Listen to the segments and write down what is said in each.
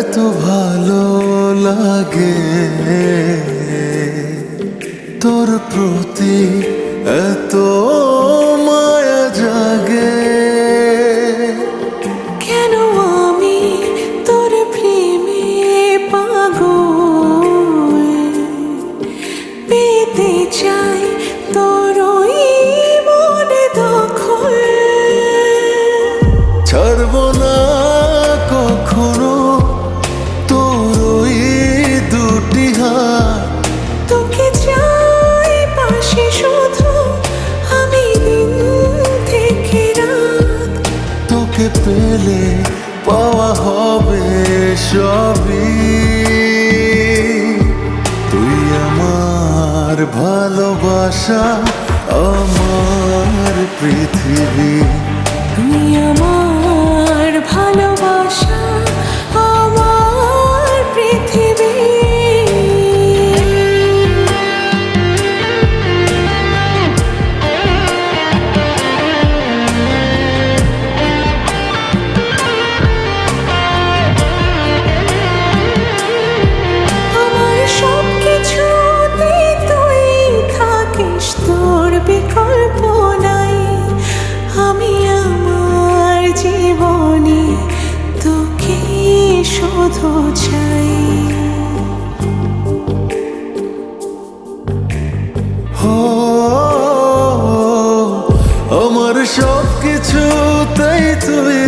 এত ভালো লাগে। তোর প্রতি এত মায়া জাগে। কেন আমি তোর প্রেমে পাগল? পেতে চাই তোর মনে দখল। ছাড়ব না তোকে পেলে পাওয়া হবে সবই। তুই আমার ভালোবাসা আমার পৃথিবী। তুই আমার শুধু চাই। হো আমার সব কিছুতেই তুই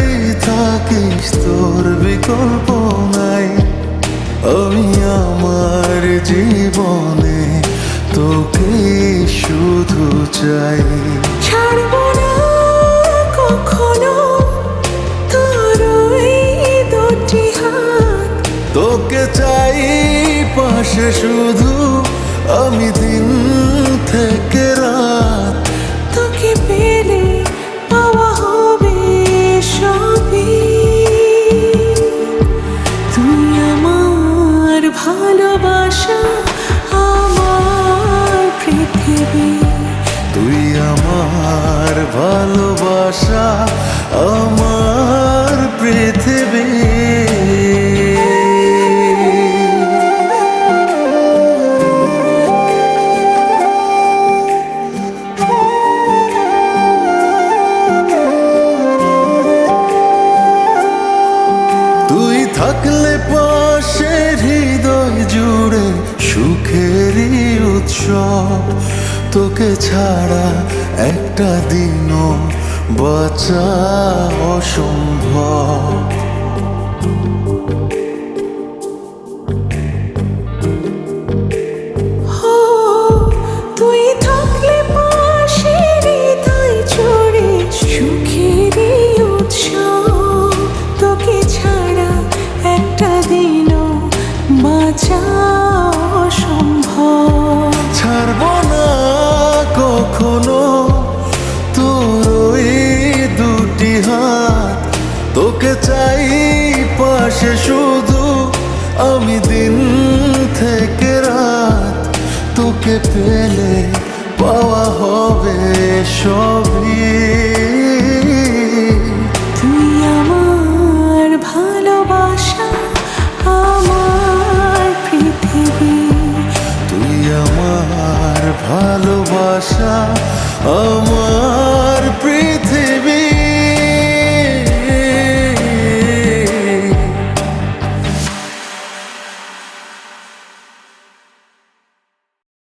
থাকিস তোর বিকল্প নাই। আমি আমার জীবনে তোকে শুধু চাই। ছাড়বো পাশে শুধু আমি দিন থেকে থাকলে পাশে হৃদয় জুড়ে সুখেরই উৎসব। তোকে ছাড়া একটা দিনও বাঁচা অসম্ভব। বাঁচা অসম্ভব ছাড়ব না কখনো, তোর দুটি হাত। তোকে চাই পাশে শুধু, আমি দিন থেকে রাত। তোকে পেলে পাওয়া হবে সবই। তুই আমার ভালোবাসা আমার